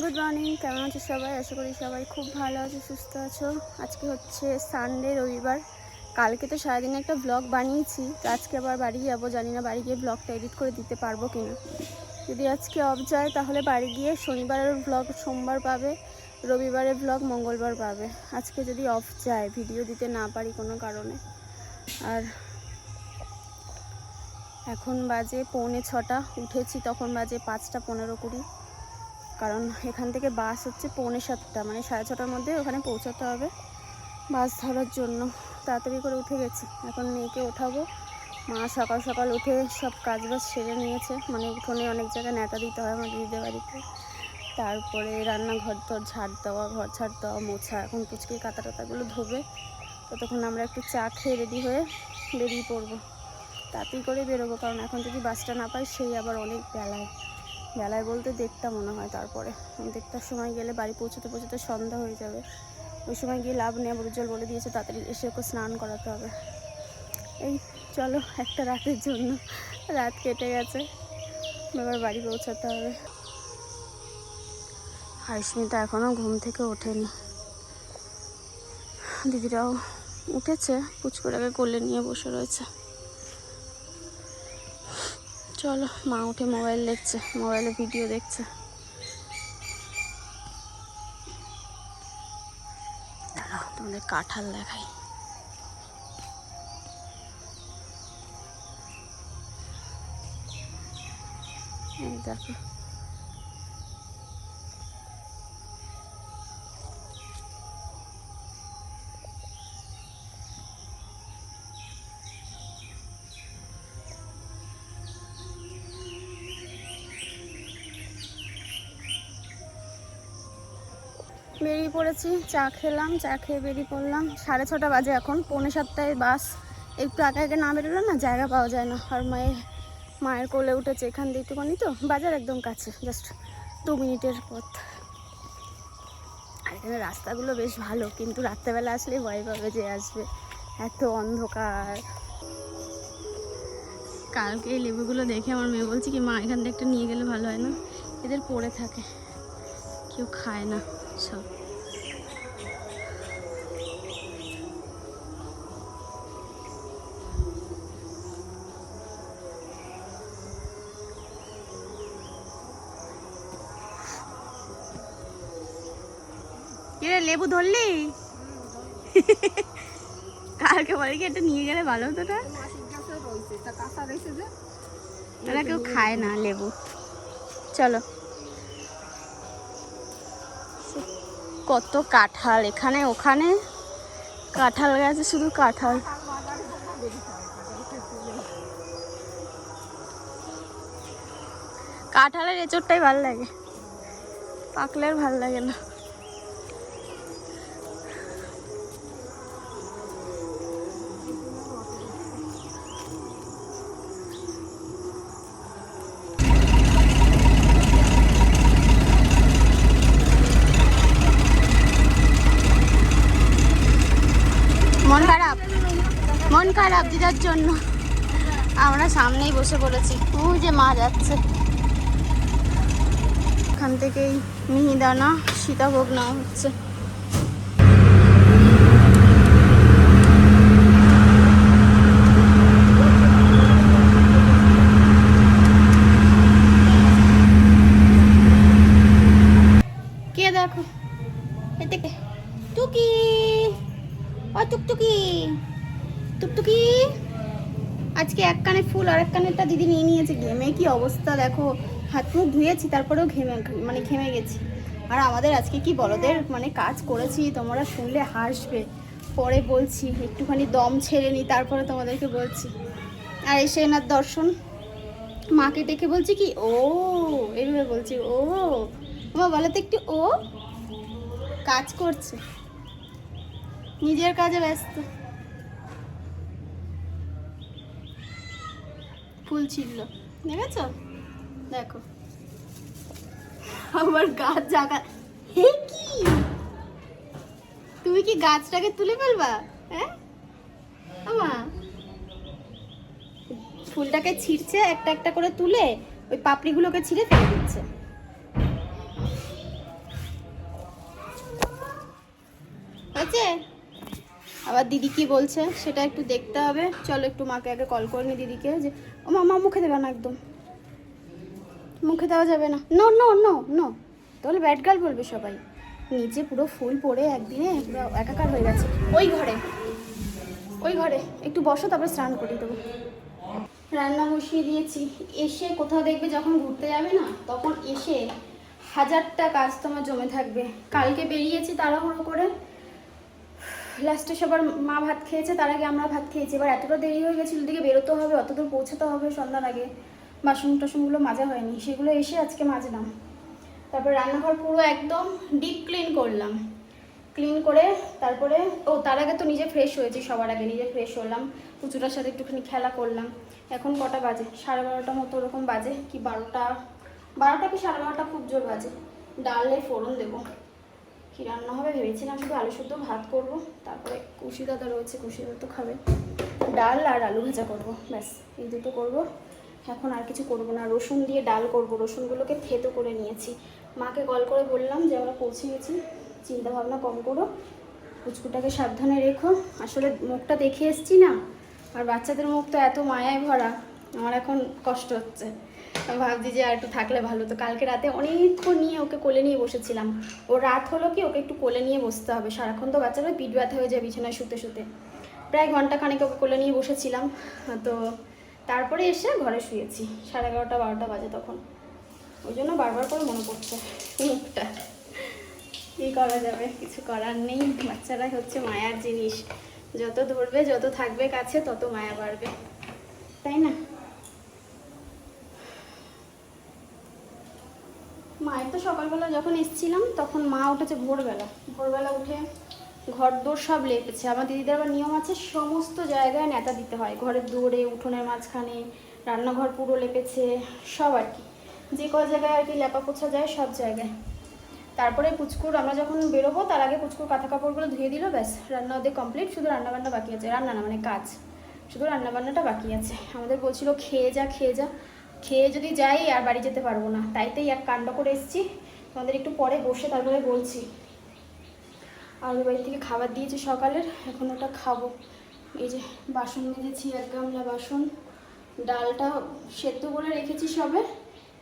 Good morning কেমন আছো সবাই? আশা করি সবাই খুব ভালো আছো, সুস্থ আছো। আজকে হচ্ছে সানডে রবিবার। কালকে তো সারাদিন একটা ব্লগ বানিয়েছি, তো আজকে আবার বাড়ি যাব। জানি না বাড়ি গিয়ে ব্লগটা এডিট করে দিতে পারব কিনা। যদি আজকে অফ যায়, তাহলে বাড়ি গিয়ে শনিবারের ব্লগ সোমবার পাবে, রবিবারের ব্লগ মঙ্গলবার পাবে। আজকে যদি অফ যায় ভিডিও দিতে না পারি কোনো কারণে। আর এখন বাজে পৌনে ছটা, উঠেছি তখন বাজে পাঁচটা পনেরো কুড়ি। কারণ এখান থেকে বাস হচ্ছে পৌনে সাতটা মানে সাড়ে ছটার মধ্যে ওখানে পৌঁছাতে হবে। বাস ধরার জন্য তাড়াতাড়ি করে উঠে গেছি। এখন মেয়েকে ওঠাবো। মা সকাল সকাল উঠে সব কাজ বাজ সেরে নিয়েছে। মানে উঠোনে অনেক জায়গায় নেতা দিতে হয় আমার দিদিদের বাড়িতে। তারপরে রান্নাঘর তোর ঝাড় দেওয়া, ঘর ঝাড় দেওয়া, মোছা, এখন পুচকে কাতা টাতাগুলো ধোবে। ততক্ষণ আমরা একটু চা খেয়ে রেডি হয়ে বেরিয়ে পড়ব। তাড়াতাড়ি করে বেরোবো, কারণ এখন যদি বাসটা না পাই সেই আবার অনেক বেলায়। বেলায় বলতে দেখতে মনে হয় তারপরে। দেখটার সময় গেলে বাড়ি পৌঁছতে পৌঁছতে সন্ধ্যা হয়ে যাবে। ওই সময় গিয়ে লাভ নেই বুড়িজল বলে দিয়েছে, তাড়াতাড়ি এসে ওকে স্নান করাতে হবে। এই চলো, একটা রাতের জন্য। রাত কেটে গেছে। এবার বাড়ি পৌঁছাতে হবে। হারিস্মিতা এখনও ঘুম থেকে ওঠেনি। দিদিরাও উঠেছে পুচকুরাকে কোলে নিয়ে বসে রয়েছে। চলো মা উঠে মোবাইল দেখছে মোবাইলে ভিডিও দেখছে। তোমাদের কাঁঠাল দেখাই। দেখো। বেরিয়ে পড়েছি, চা খেলাম, চা খেয়ে বেরিয়ে পড়লাম। সাড়ে ছটা বাজে এখন, পৌনে সাতটায় বাস। একটু আগে আগে না বেরোলে না জায়গা পাওয়া যায় না। আর মায়ের মায়ের কোলে উঠেছে এখান দিয়ে একটুখানি তো, বাজার একদম কাছে জাস্ট দু মিনিটের পথ। আর এখানে রাস্তাগুলো বেশ ভালো, কিন্তু রাত্রেবেলা আসলে ভয় পাবে যে আসবে। এত অন্ধকার। কালকে এই লেবুগুলো দেখে আমার মেয়ে বলছে কি, মা, এখান থেকে একটা নিয়ে গেলে ভালো হয় না? এদের পড়ে থাকে। কেউ খায় না। সব কিরে লেবু ধরলি? কালকে বলে কি এটা নিয়ে গেলে ভালো হতো না? ওরা কেউ খায় না লেবু। চলো। কত কাঁঠাল এখানে, ওখানে? কাঁঠাল গাছে শুধু কাঁঠাল। কাঁঠালের এঁচড়টাই ভালো লাগে। পাকলের ভালো লাগে না। খারাপ দিদার জন্য। আমরা সামনেই বসে পড়েছি। ওই যে মা যাচ্ছে। এখান থেকেই মিহিদানা সীতাভোগ নেওয়া হচ্ছে। কে দেখো? এদিকে। টুকি। ও টুকটুকি। টুকটুকি আজকে এক কানে ফুল আর এক কানেরটা দিদি নিয়ে নিয়েছে ঘেমে। কি অবস্থা দেখো? হাত মুখ ধুয়েছি, তারপরেও ঘেমে মানে ঘেমে গেছি। আর আমাদের আজকে কি বড়দের মানে কাজ করেছি, তোমরা শুনলে হাসবে। পরে বলছি, একটুখানি দম ছেড়ে নিই তারপরে তোমাদেরকে বলছি। আর এসে এনার দর্শন। মাকে ডেকে বলছি কি, ও এইভাবে বলছি, ও। মা বলো তো একটু, ও? কাজ করছে। নিজের কাজে ব্যস্ত। ফুল ছিল দেখেছ? দেখো। আমার গাছ জাগা হে কি? তুমি কি গাছটাকে তুলে ফেলবা? হ্যাঁ? আমা। ফুলটাকে ছিঁড়ছে একটা একটা করে তুলে ওই পাপড়িগুলোকে ছিঁড়ে ফেলে দিচ্ছে। আছে আবার দিদি কি বলছে? সেটা একটু দেখতে হবে। চলো একটু মাকে আগে কল করে নি দিদিকে যে, ও মামা মুখে দেবে না একদম। মুখে দেওয়া যাবে না। নো নো নো নো তাহলে ব্যাড গার্ল বলবে সবাই। নিচে পুরো ফুল পড়ে একদিনে, পুরো একাকার হয়ে গেছে। ওই ঘরে। ওই ঘরে। একটু বসো, তারপর স্নান করিয়ে দেবো। রান্না বসিয়ে দিয়েছি। এসে কোথাও দেখবে যখন ঘুরতে যাবে না, তখন এসে হাজারটা কাজ তোমার জমে থাকবে। কালকে বেরিয়েছি তাড়াহুড়ো করে। লাস্টে সবার মা ভাত খেয়েছে, তার আগে আমরা ভাত খেয়েছি। এবার এতটা দেরি হয়ে গেছিল দিকে বেরোতে হবে, অত দূর পৌঁছাতে হবে সন্ধ্যার আগে। বাসন টাসনগুলো মাজা হয়নি, সেগুলো এসে আজকে মাজলাম। তারপর রান্নাঘর পুরো একদম ডিপ ক্লিন করলাম। ক্লিন করে তারপরে, ও, তার আগে তো নিজে ফ্রেশ হয়েছি, সবার আগে নিজে ফ্রেশ হলাম। পুচুটার সাথে একটুখানি খেলা করলাম। এখন কটা বাজে? সাড়ে বারোটা মতো ওরকম বাজে, কি বারোটা? বারোটা কি সাড়ে বারোটা? খুব জোর বাজে। ডালে ফোড়ন দেবো। কী রান্না হবে? ভেবেছিলাম শুধু আলু শুদ্ধ ভাত করব। তারপরে কুশি দাদা রয়েছে, কুশি দাদা তো খাবে। ডাল আর আলু ভাজা করব, ব্যাস, এই দুটো করব। এখন আর কিছু করব না, রসুন দিয়ে ডাল করব। রসুনগুলোকে থেতো করে নিয়েছি। মাকে কল করে বললাম যে, আমরা পৌঁছে গেছি চিন্তা ভাবনা কম করো। পুচকুটাকে সাবধানে রেখো। আসলে মুখটা দেখে এসছি না, আর বাচ্চাদের মুখ তো এত মায়ায় ভরা, আমার এখন কষ্ট হচ্ছে। ভাবছি যে আর একটু থাকলে ভালো। তো কালকে রাতে অনেকক্ষণ নিয়ে ওকে কোলে নিয়ে বসেছিলাম। ও রাত হলো কি ওকে একটু কোলে নিয়ে বসতে হবে। সারাক্ষণ তো বাচ্চারা পিঠ ব্যথা হয়ে যায় বিছানায় শুতে শুতে। প্রায় ঘণ্টা খানেক ওকে কোলে নিয়ে বসেছিলাম। তো তারপরে এসে ঘরে শুয়েছি। সাড়ে এগারোটা, বারোটা বাজে তখন। ওই জন্য বারবার করে মনে পড়ছে মুখটা। কী করা যাবে? কিছু করার নেই। বাচ্চারাই হচ্ছে মায়ার জিনিস। যত ধরবে, যত থাকবে কাছে, তত মায়া বাড়বে। তাই না? মায়ের তো সকালবেলা যখন এসেছিলাম, তখন মা উঠেছে ভোরবেলা। ভোরবেলা উঠে ঘর দোর সব লেপেছে। আমার দিদিদের আবার নিয়ম আছে, সমস্ত জায়গায় নেতা দিতে হয়। ঘরের দৌড়ে উঠোনের মাঝখানে, রান্নাঘর পুরো লেপেছে, সব আর কি। যে কয় জায়গায় আর কি লেপা পোছা যায়, সব জায়গায়। তারপরে পুচকুর, আমরা যখন বেরোবো, তার আগে পুচকুর কাঁথা কাপড়গুলো ধুয়ে দিল, ব্যাস, রান্না ওদের কমপ্লিট শুধু রান্নাবান্না বাকি আছে। রান্না না মানে কাজ। শুধু রান্নাবান্নাটা বাকি আছে। আমাদের বলছিল, খেয়ে যা খেয়ে যা। খেয়ে যদি যাই আর বাড়ি যেতে পারব না। তাইতেই এক কাণ্ড করে এসেছি। তোমাদের একটু পরে বসে তারপরে বলছি। আর বাড়ি থেকে খাবার দিয়েছি সকালের, এখন ওটা খাব। এই যে বাসন মেজেছি, এক গামলা বাসন, ডালটা সেদ্ধ করে রেখেছি সবে।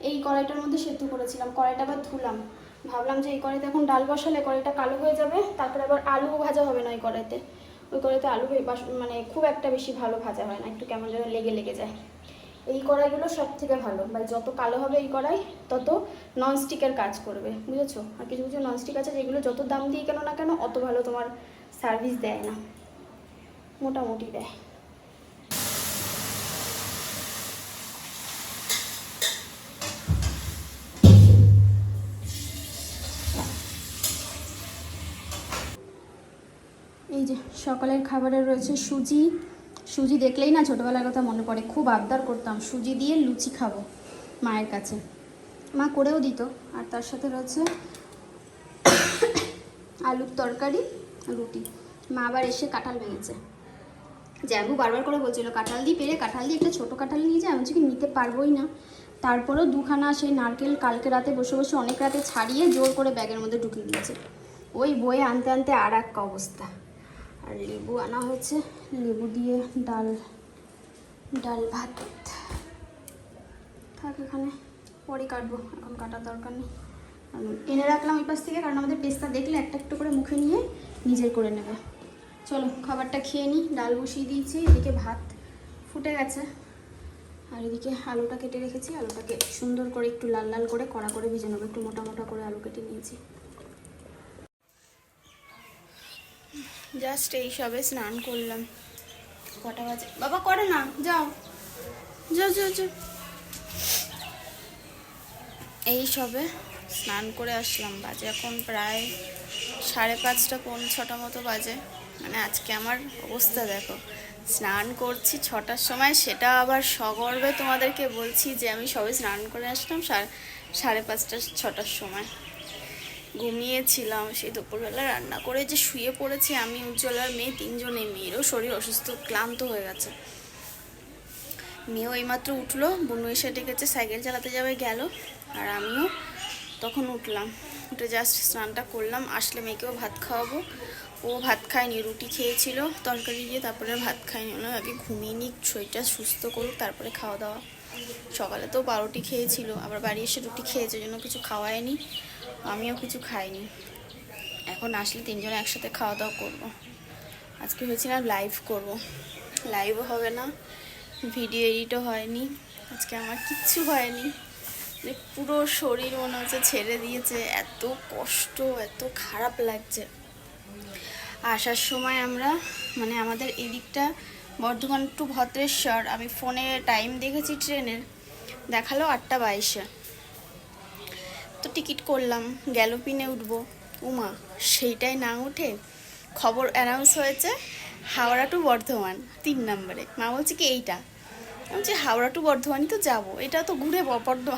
এই কড়াইটার মধ্যে সেদ্ধ করেছিলাম, কড়াইটা আবার ধুলাম। ভাবলাম যে এই কড়াইতে এখন ডাল বসালে কড়াইটা কালো হয়ে যাবে, তারপরে আবার আলু ভাজা হবে না ওই কড়াইতে। ওই কড়াইতে আলু মানে খুব একটা বেশি ভালো ভাজা হয় না, একটু কেমন যেন লেগে লেগে যায়। এই কড়াইগুলো সব থেকে ভালো। মানে যত কালো হবে এই কড়াই, তত ননস্টিকের কাজ করবে, বুঝেছ? আর কিছু কিছু ননস্টিক আছে যেগুলো যত দাম দিয়ে কেন না কেন, অত ভালো তোমার সার্ভিস দেয় না। মোটামুটি দেয়। এই যে, সকালের খাবারে রয়েছে সুজি সুজি দেখলেই না ছোটোবেলার কথা মনে পড়ে। খুব আবদার করতাম, সুজি দিয়ে লুচি খাব মায়ের কাছে। মা করেও দিত, আর তার সাথে রয়েছে আলুর তরকারি, রুটি। মা আবার এসে কাঁঠাল ভেঙেছে। জ্যাবু বারবার করে বলছিল, কাঁঠাল দিয়ে পেরে, কাঁঠাল দিয়ে একটা ছোটো কাঁঠাল নিয়ে যায় আমি কি, নিতে পারবোই না। তারপরেও দুখানা সেই নারকেল কালকে রাতে বসে বসে অনেক রাতে ছাড়িয়ে জোর করে ব্যাগের মধ্যে ঢুকিয়ে দিয়েছে। ওই বয়ে আনতে আনতে আর এক অবস্থা। আর লেবু আনা হয়েছে। লেবু দিয়ে ডাল ডাল ভাত। থাক, এখানে পরে কাটবো। এখন কাটার দরকার নেই। এনে রাখলাম ওই পাশ থেকে, কারণ আমাদের পেস্তা দেখলে একটা একটু করে মুখে নিয়ে নিজের করে নেবে। চলো, খাবারটা খেয়ে নিই। ডাল বসিয়ে দিয়েছি, এদিকে ভাত ফুটে গেছে। আর এদিকে আলুটা কেটে রেখেছি। আলুটাকে সুন্দর করে একটু লাল লাল করে কড়া করে ভেজে নেব। একটু মোটা মোটা করে আলু কেটে নিয়েছি। জাস্ট এই সবে স্নান করলাম। কটা বাজে? বাবা, করে না, যাও। যাও যাও যাও। এই সবে স্নান করে আসলাম। বাজে এখন প্রায় সাড়ে পাঁচটা, পৌনে ছটা মতো বাজে। মানে আজকে আমার অবস্থা দেখো। স্নান করছি ছটার সময়, সেটা আবার সগর্বে তোমাদেরকে বলছি যে আমি সবে স্নান করে আসলাম সাড়ে সাড়ে পাঁচটা, ছটার সময়। ঘুমিয়েছিলাম, সেই দুপুরবেলা রান্না করে যে শুয়ে পড়েছি আমি উজ্জ্বলার মেয়ে তিনজনে, মেয়েরও শরীর অসুস্থ, ক্লান্ত হয়ে গেছে। মেয়েও এইমাত্র উঠল, বনু এসে ডেকেছে, সাইকেল চালাতে যাবে গেল, আর আমিও তখন উঠলাম। উঠে জাস্ট স্নানটা করলাম, আসলে মেয়েকেও ভাত খাওয়াবো। ও ভাত খায়নি, রুটি খেয়েছিল, তরকারি দিয়ে তারপরে ভাত খায়নি, ওনার আগে ঘুমিয়ে নিক, শরীরটা সুস্থ করুক, তারপরে খাওয়া দাওয়া। সকালে তো বারোটি খেয়েছিল, আবার বাড়ি এসে রুটি খেয়েছে জন্য কিছু খাওয়ায়নি। আমিও কিছু খাইনি। এখন আসলে তিনজনে একসাথে খাওয়া দাওয়া করব। আজকে ভেবেছিলাম লাইভ করব। লাইভও হবে না ভিডিও এডিটও হয়নি। আজকে আমার কিচ্ছু হয়নি। মানে পুরো শরীর মনে হচ্ছে ছেড়ে দিয়েছে। এত কষ্ট, এত খারাপ লাগছে। আসার সময় আমরা মানে আমাদের এদিকটা বর্ধমান টু ভদ্রেশ্বর, আমি ফোনে টাইম দেখেছি ট্রেনের। দেখাল আটটা বাইশে। তো টিকিট করলাম গ্যালোপিনে উঠবো। উমা সেইটাই না উঠে খবর অ্যানাউন্স হয়েছে, হাওড়া টু বর্ধমান, তিন নম্বরে। মা বলছে, কি এইটা? বলছি, হাওড়া টু বর্ধমানই তো যাব। এটা তো ঘুরে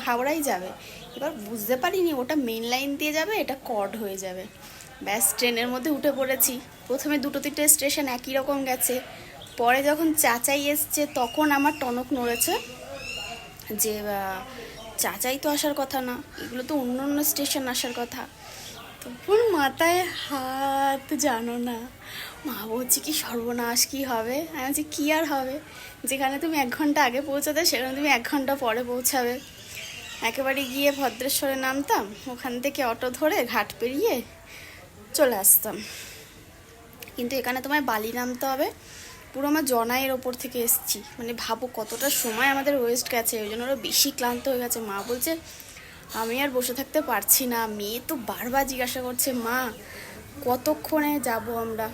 হাওড়াই যাবে। এবার বুঝতে পারিনি, ওটা মেন লাইন দিয়ে যাবে, এটা কড হয়ে যাবে। ব্যাস, ট্রেনের মধ্যে উঠে পড়েছি। প্রথমে দুটো তিনটে স্টেশন একই রকম গেছে। পরে যখন চাচাই এসছে, তখন আমার টনক নড়েছে যে চাচাই তো আসার কথা না, এগুলো তো অন্য অন্য স্টেশন আসার কথা। তখন মাথায় হাত জানো না, মা বলছে কি সর্বনাশ কি হবে? আমি বলছি, কী আর হবে? যেখানে তুমি এক ঘণ্টা আগে পৌঁছাতে, সেখানে তুমি এক ঘণ্টা পরে পৌঁছাবে। একেবারে গিয়ে ভদ্রেশ্বরে নামতাম, ওখান থেকে অটো ধরে ঘাট পেরিয়ে চলে আসতাম। কিন্তু এখানে তোমায় বালি নামতে হবে। পুরো আমার জনাইয়ের ওপর থেকে এসছি। মানে ভাবো কতটা সময় আমাদের ওয়েস্ট গেছে, ওই জন্য ওরা বেশি ক্লান্ত হয়ে গেছে। মা বলছে, আমি আর বসে থাকতে পারছি না, মেয়ে তো বারবার জিজ্ঞাসা করছে, মা, কতক্ষণে যাব আমরা?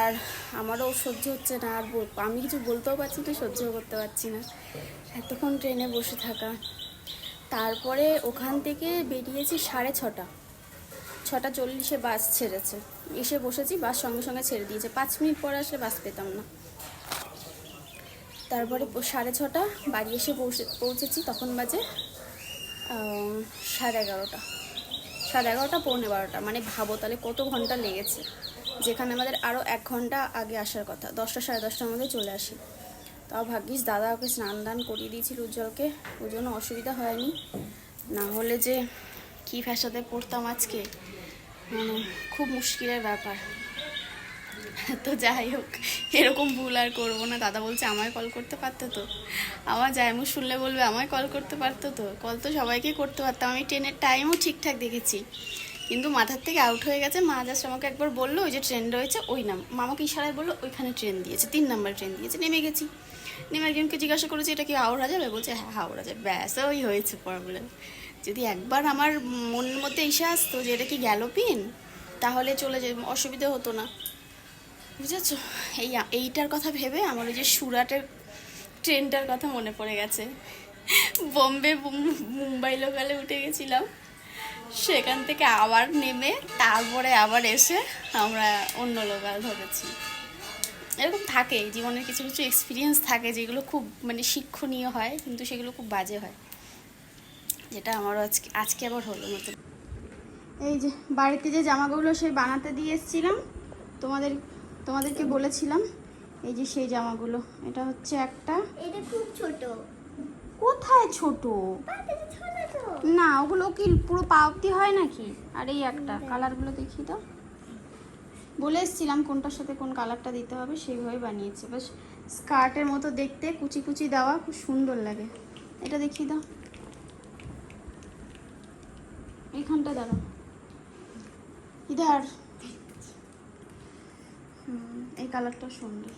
আর আমারও সহ্য হচ্ছে না, আর আমি কিছু বলতেও পারছি না সহ্য করতে পারছি না। এতক্ষণ ট্রেনে বসে থাকা। তারপরে ওখান থেকে বেরিয়েছি সাড়ে ছটা। ছটা চল্লিশে বাস ছেড়েছে। এসে বসেছি, বাস সঙ্গে সঙ্গে ছেড়ে দিয়েছে। পাঁচ মিনিট পরে আসলে বাস পেতাম না। তারপরে সাড়ে ছটা, বাড়ি এসে পৌঁছে পৌঁছেছি, তখন বাজে সাড়ে এগারোটা। সাড়ে এগারোটা, পৌনে বারোটা। মানে ভাবো তাহলে কত ঘণ্টা লেগেছে। যেখানে আমাদের আরও এক ঘণ্টা আগে আসার কথা। দশটা, সাড়ে দশটার মধ্যে চলে আসি। তাও ভাগ্যিস দাদা ওকে স্নান দান করিয়ে দিয়েছিল উজ্জ্বলকে। ওই জন্য অসুবিধা হয়নি। না হলে যে কী ফ্যাসাতে পড়তাম আজকে। মানে খুব মুশকিলের ব্যাপার। তো যাই হোক, এরকম ভুল আর করব না। দাদা বলছে, আমায় কল করতে পারতো তো? আমার জায়মু শুনলে বলবে, আমায় কল করতে পারতো তো? কল তো সবাইকে করতে পারতাম। আমি ট্রেনের টাইমও ঠিকঠাক দেখেছি। কিন্তু মাথার থেকে আউট হয়ে গেছে। মা জাস্ট আমাকে একবার বলল, ওই যে ট্রেন রয়েছে, ওই নাম মামাকে ইশারায় বলল, ওইখানে ট্রেন দিয়েছে, তিন নাম্বার ট্রেন দিয়েছে। নেমে গেছি। নেমে একজনকে জিজ্ঞাসা করেছি, এটা কি হাওড়া যাবে? বলছে হ্যাঁ হাওড়া যাবে। ব্যাস, ওই হয়েছে প্রবলেম যদি একবার আমার মনের মধ্যে এসে আসতো যে এটা কি গেল পিন তাহলে চলে যে অসুবিধা হতো না। বুঝেছ? এই এইটার কথা ভেবে আমার ওই যে সুরাটের ট্রেনটার কথা মনে পড়ে গেছে। বোম্বে মুম্বাই লোকালে উঠে গেছিলাম। সেখান থেকে আবার নেমে তারপরে আবার এসে আমরা অন্য লোকাল ধরেছি। এরকম থাকে, জীবনের কিছু কিছু এক্সপিরিয়েন্স থাকে যেগুলো খুব মানে শিক্ষণীয় হয়, কিন্তু সেগুলো খুব বাজে হয়। যেটা আমারও আজকে আজকে আবার হলো নতুন এই যে বাড়িতে যে জামাগুলো সেই বানাতে দিয়ে এসেছিলাম তোমাদের তোমাদেরকে বলেছিলাম এই যে সেই জামাগুলো এটা হচ্ছে একটা এটা খুব ছোট। কোথায় ছোট? না ওগুলো কি পুরো পা অব্দি হয় নাকি? আর এই একটা কালারগুলো দেখি তো। বলে এসেছিলাম কোনটার সাথে কোন কালারটা দিতে হবে সেইভাবে বানিয়েছে। বাস স্কার্টের মতো দেখতে কুচি কুচি দেওয়া খুব সুন্দর লাগে। এটা দেখিয়ে দাও। এইখানটা দাঁড়াও। ইধার। হুম, এই কালারটা সুন্দর।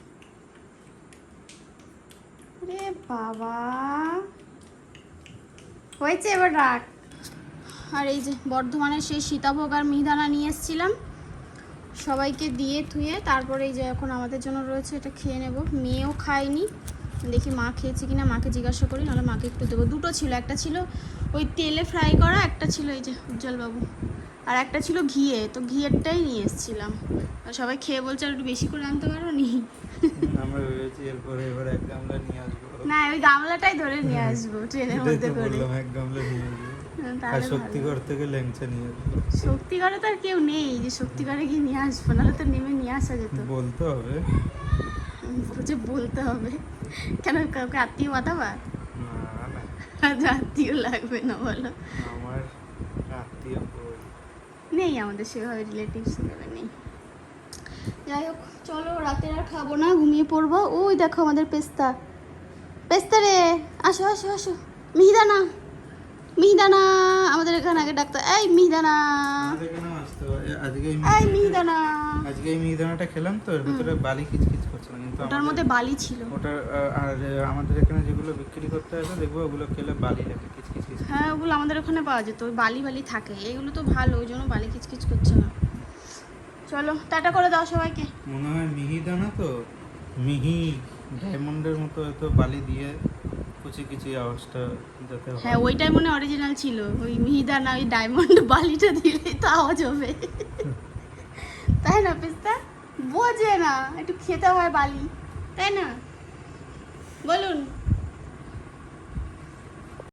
রে বাবা। হয়েছে এবার রাখ আর এই যে বর্ধমানের সেই সীতাভোগ আর মিহিদানা নিয়ে এসেছিলাম। সবাইকে দিয়ে থুয়ে তারপরে এই যে এখন আমাদের জন্য রয়েছে এটা খেয়ে নেব। মেয়েও খায়নি। দেখি মা খেয়েছে কিনা মাকে জিজ্ঞাসা করি নাহলে মাকে একটু দেবো। দুটো ছিল একটা ছিল ওই তেলে ফ্রাই করা একটা ছিল এই যে উজ্জ্বলবাবু। আর একটা ছিল ঘিয়ে তো ঘিয়েরটাই নিয়ে এসেছিলাম। আর সবাই খেয়ে বলছে আর একটু বেশি করে আনতে পারো নি? আমরা ভেবেছি এরপরে এবার এক গামলা নিয়ে আসব। না ওই গামলাটাই ধরে নিয়ে আসব ট্রেনের মধ্যে করে। বললাম এক গামলা নিয়ে আসব। হ্যাঁ, আর শক্তিগড় থেকে ল্যাংচা নিয়ে আসব। শক্তিগড়ে তো আর কেউ নেই যে শক্তিগড়ে গিয়ে নিয়ে আসব নাহলে তো নেমে নিয়ে আসা যেত। বলতে হবে। বলতে হবে। কেন? কাউকে আত্মীয় বাতাবা না না। আত্মীয় লাগবে না বলো। আমার আত্মীয় নেই আমাদের সেভাবে রিলেটিভস সেভাবে নেই। যাই হোক চলো রাতে আর খাব না ঘুমিয়ে পড়ব। ওই দেখো আমাদের পেস্তা। পেস্তা রে আসো আসো আসো। মিহিদানা মিহিদানা আমাদের এখানে আগে ডাক্তার এই মিহিদানা। এই মিহিদানা- আজকে এই মিহিদানাটা খেলাম তো এর ভিতরে বালি না কিন্তু ওটার মধ্যে বালি ছিল। ওটা আর আমাদের এখানে যেগুলো বিক্রি করতে হবে দেখব ওগুলো খেলে বালি লাগে কিচকিচ হ্যাঁ ওগুলো আমাদের ওখানে পাওয়া যেত ওই বালি বালি থাকে। এগুলো তো ভালো ওই জন্য বালি কিচকিচ করছে না। চলো টাটা করে দাও সবাইকে। মনে হয় মিহিদানা তো? মিহি ডায়মন্ডের মতো হয়তো বালি দিয়ে কুচি কুচি আওয়াজটা যাতে হ্যাঁ। ওইটাই মনে অরিজিনাল ছিল। ওই মিহিদানা ওই ডায়মন্ড বালিটা দিলেই তো আওয়াজ হবে। তাই না পিস্তা? বোঝে না একটু খেতে হয় বালি তাই না? বলুন।